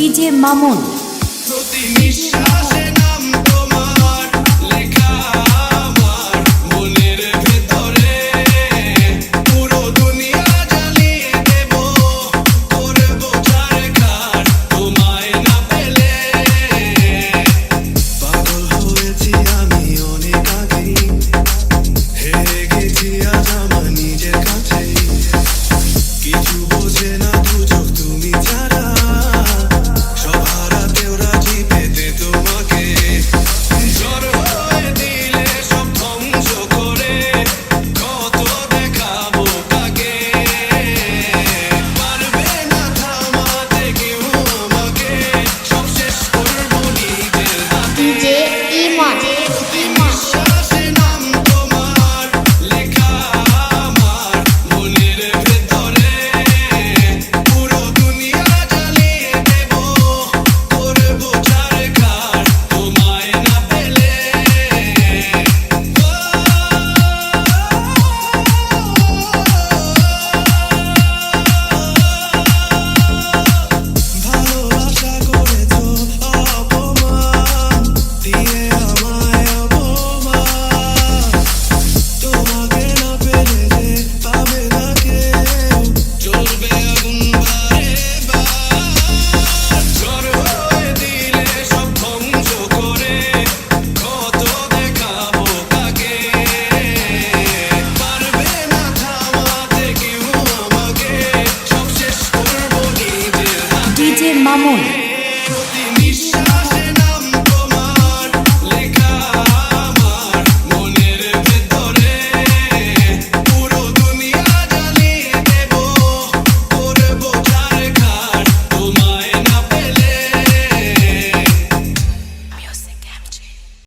DJ Mamun. প্রতি নিঃশ্বাস Mamun.